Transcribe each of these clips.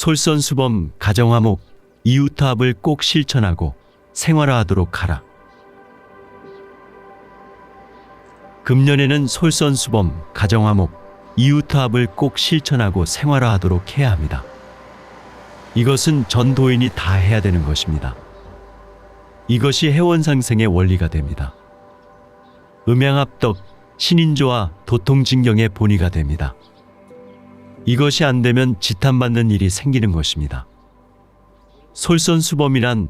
솔선수범, 가정화목, 이웃화합을 꼭 실천하고 생활화하도록 하라. 금년에는 솔선수범, 가정화목, 이웃화합을 꼭 실천하고 생활화하도록 해야 합니다. 이것은 전 도인이 다 해야 되는 것입니다. 이것이 해원상생의 원리가 됩니다. 음양합덕, 신인조와 도통진경의 본의가 됩니다. 이것이 안 되면 지탄받는 일이 생기는 것입니다. 솔선수범이란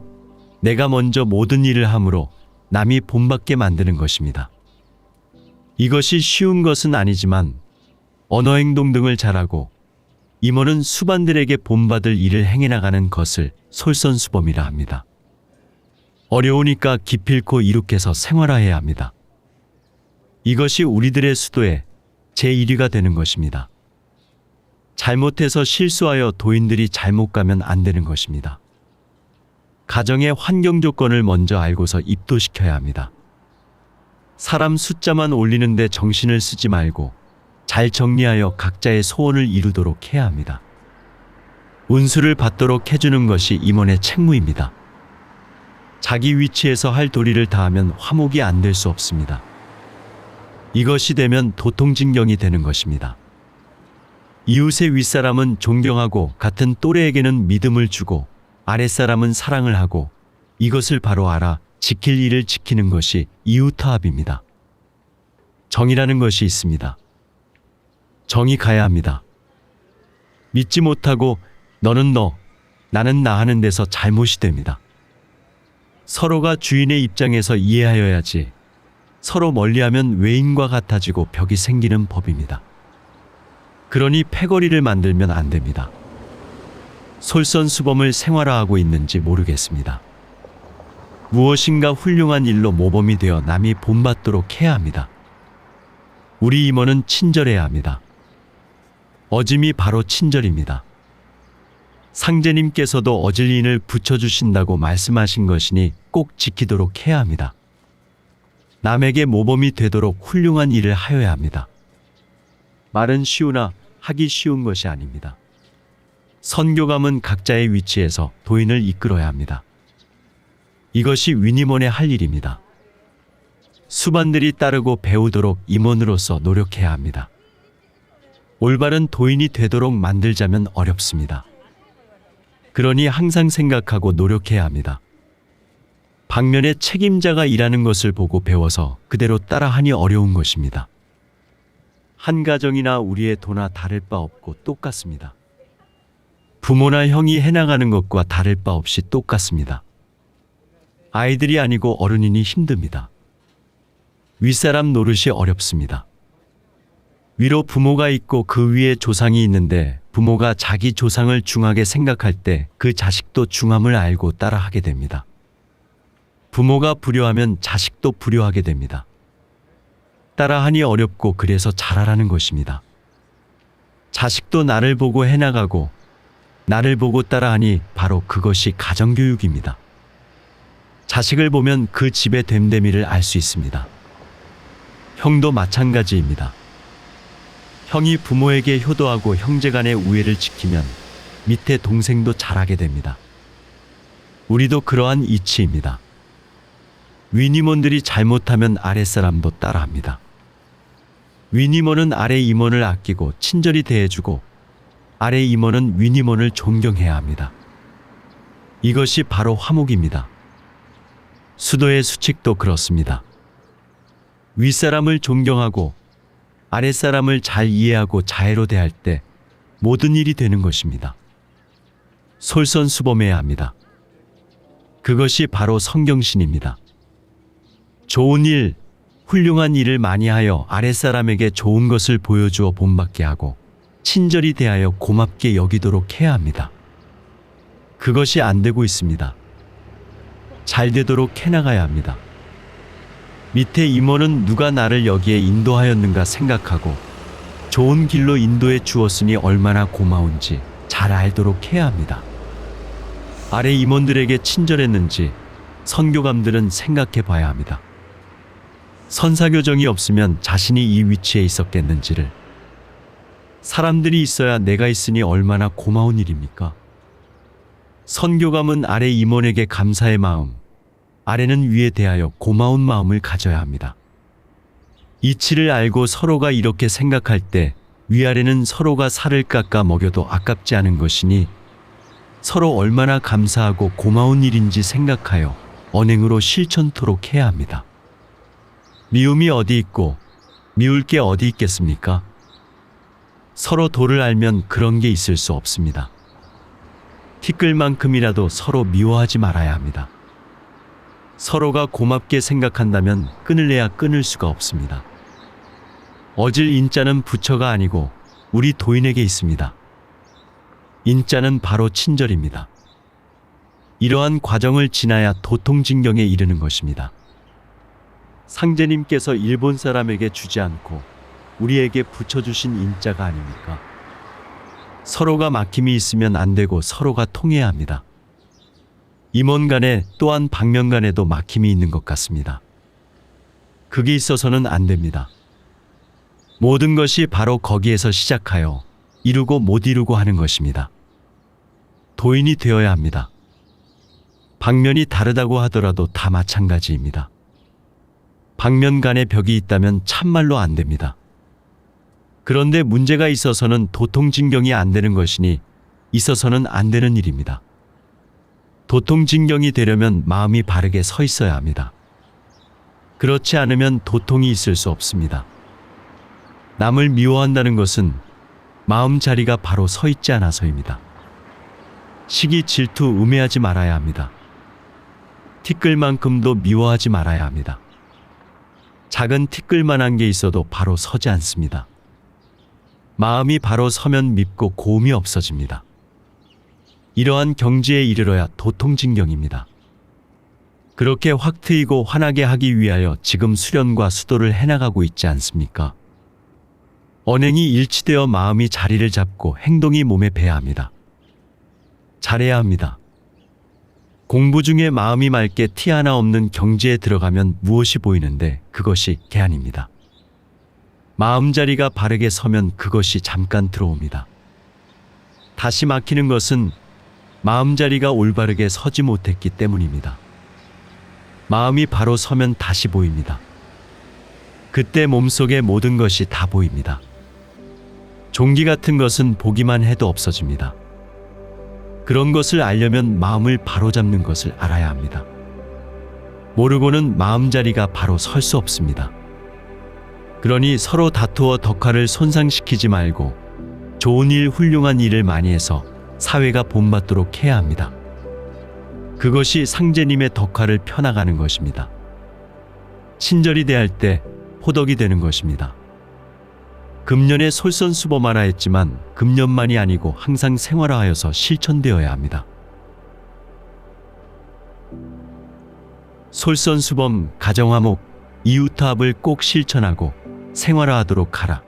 내가 먼저 모든 일을 함으로 남이 본받게 만드는 것입니다. 이것이 쉬운 것은 아니지만 언어 행동 등을 잘하고 임원은 수반들에게 본받을 일을 행해 나가는 것을 솔선수범이라 합니다. 어려우니까 기필코 이룩해서 생활화해야 합니다. 이것이 우리들의 수도의 제1위가 되는 것입니다. 잘못해서 실수하여 도인들이 잘못 가면 안 되는 것입니다. 가정의 환경 조건을 먼저 알고서 입도시켜야 합니다. 사람 숫자만 올리는데 정신을 쓰지 말고 잘 정리하여 각자의 소원을 이루도록 해야 합니다. 운수를 받도록 해주는 것이 임원의 책무입니다. 자기 위치에서 할 도리를 다하면 화목이 안 될 수 없습니다. 이것이 되면 도통진경이 되는 것입니다. 이웃의 윗사람은 존경하고 같은 또래에게는 믿음을 주고 아랫사람은 사랑을 하고 이것을 바로 알아 지킬 일을 지키는 것이 이웃화합입니다. 정이라는 것이 있습니다. 정이 가야 합니다. 믿지 못하고 너는 너, 나는 나 하는 데서 잘못이 됩니다. 서로가 주인의 입장에서 이해하여야지 서로 멀리하면 외인과 같아지고 벽이 생기는 법입니다. 그러니 패거리를 만들면 안 됩니다. 솔선수범을 생활화하고 있는지 모르겠습니다. 무엇인가 훌륭한 일로 모범이 되어 남이 본받도록 해야 합니다. 우리 임원은 친절해야 합니다. 어짐이 바로 친절입니다. 상제님께서도 어질린을 붙여주신다고 말씀하신 것이니 꼭 지키도록 해야 합니다. 남에게 모범이 되도록 훌륭한 일을 하여야 합니다. 말은 쉬우나 하기 쉬운 것이 아닙니다. 선교감은 각자의 위치에서 도인을 이끌어야 합니다. 이것이 위임원의 할 일입니다. 수반들이 따르고 배우도록 임원으로서 노력해야 합니다. 올바른 도인이 되도록 만들자면 어렵습니다. 그러니 항상 생각하고 노력해야 합니다. 방면에 책임자가 일하는 것을 보고 배워서 그대로 따라하니 어려운 것입니다. 한 가정이나 우리의 도나 다를 바 없고 똑같습니다. 부모나 형이 해나가는 것과 다를 바 없이 똑같습니다. 아이들이 아니고 어른이니 힘듭니다. 윗사람 노릇이 어렵습니다. 위로 부모가 있고 그 위에 조상이 있는데 부모가 자기 조상을 중하게 생각할 때 그 자식도 중함을 알고 따라하게 됩니다. 부모가 불효하면 자식도 불효하게 됩니다. 따라하니 어렵고 그래서 잘하라는 것입니다. 자식도 나를 보고 해나가고 나를 보고 따라하니 바로 그것이 가정교육입니다. 자식을 보면 그 집의 됨됨이를 알 수 있습니다. 형도 마찬가지입니다. 형이 부모에게 효도하고 형제 간의 우애를 지키면 밑에 동생도 잘하게 됩니다. 우리도 그러한 이치입니다. 위임원들이 잘못하면 아랫사람도 따라합니다. 위임원은 아래 임원을 아끼고 친절히 대해주고 아래 임원은 위임원을 존경해야 합니다. 이것이 바로 화목입니다. 수도의 수칙도 그렇습니다. 윗사람을 존경하고 아랫사람을 잘 이해하고 자애로 대할 때 모든 일이 되는 것입니다. 솔선수범해야 합니다. 그것이 바로 성경신입니다. 좋은 일, 훌륭한 일을 많이 하여 아랫사람에게 좋은 것을 보여주어 본받게 하고 친절히 대하여 고맙게 여기도록 해야 합니다. 그것이 안 되고 있습니다. 잘 되도록 해나가야 합니다. 밑에 임원은 누가 나를 여기에 인도하였는가 생각하고 좋은 길로 인도해 주었으니 얼마나 고마운지 잘 알도록 해야 합니다. 아래 임원들에게 친절했는지 선교감들은 생각해 봐야 합니다. 선사교정이 없으면 자신이 이 위치에 있었겠는지를 사람들이 있어야 내가 있으니 얼마나 고마운 일입니까? 선교감은 아래 임원에게 감사의 마음, 아래는 위에 대하여 고마운 마음을 가져야 합니다. 이치를 알고 서로가 이렇게 생각할 때 위아래는 서로가 살을 깎아 먹여도 아깝지 않은 것이니 서로 얼마나 감사하고 고마운 일인지 생각하여 언행으로 실천토록 해야 합니다. 미움이 어디 있고 미울 게 어디 있겠습니까? 서로 도를 알면 그런 게 있을 수 없습니다. 티끌만큼이라도 서로 미워하지 말아야 합니다. 서로가 고맙게 생각한다면 끊을래야 끊을 수가 없습니다. 어질 인자는 부처가 아니고 우리 도인에게 있습니다. 인자는 바로 친절입니다. 이러한 과정을 지나야 도통진경에 이르는 것입니다. 상제님께서 일본 사람에게 주지 않고 우리에게 붙여주신 인자가 아닙니까? 서로가 막힘이 있으면 안 되고 서로가 통해야 합니다. 임원 간에 또한 방면 간에도 막힘이 있는 것 같습니다. 그게 있어서는 안 됩니다. 모든 것이 바로 거기에서 시작하여 이루고 못 이루고 하는 것입니다. 도인이 되어야 합니다. 방면이 다르다고 하더라도 다 마찬가지입니다. 방면 간의 벽이 있다면 참말로 안 됩니다. 그런데 문제가 있어서는 도통진경이 안 되는 것이니 있어서는 안 되는 일입니다. 도통진경이 되려면 마음이 바르게 서 있어야 합니다. 그렇지 않으면 도통이 있을 수 없습니다. 남을 미워한다는 것은 마음 자리가 바로 서 있지 않아서입니다. 시기 질투 음해하지 말아야 합니다. 티끌만큼도 미워하지 말아야 합니다. 작은 티끌만한 게 있어도 바로 서지 않습니다. 마음이 바로 서면 밉고 고움이 없어집니다. 이러한 경지에 이르러야 도통진경입니다. 그렇게 확 트이고 환하게 하기 위하여 지금 수련과 수도를 해나가고 있지 않습니까? 언행이 일치되어 마음이 자리를 잡고 행동이 몸에 배야 합니다. 잘해야 합니다. 공부 중에 마음이 맑게 티 하나 없는 경지에 들어가면 무엇이 보이는데 그것이 개안입니다. 마음 자리가 바르게 서면 그것이 잠깐 들어옵니다. 다시 막히는 것은 마음 자리가 올바르게 서지 못했기 때문입니다. 마음이 바로 서면 다시 보입니다. 그때 몸속의 모든 것이 다 보입니다. 종기 같은 것은 보기만 해도 없어집니다. 그런 것을 알려면 마음을 바로잡는 것을 알아야 합니다. 모르고는 마음자리가 바로 설 수 없습니다. 그러니 서로 다투어 덕화를 손상시키지 말고 좋은 일, 훌륭한 일을 많이 해서 사회가 본받도록 해야 합니다. 그것이 상제님의 덕화를 펴나가는 것입니다. 친절히 대할 때 호덕이 되는 것입니다. 금년에 솔선수범하라 했지만 금년만이 아니고 항상 생활화하여서 실천되어야 합니다. 솔선수범, 가정화목, 이웃화합을 꼭 실천하고 생활화하도록 하라.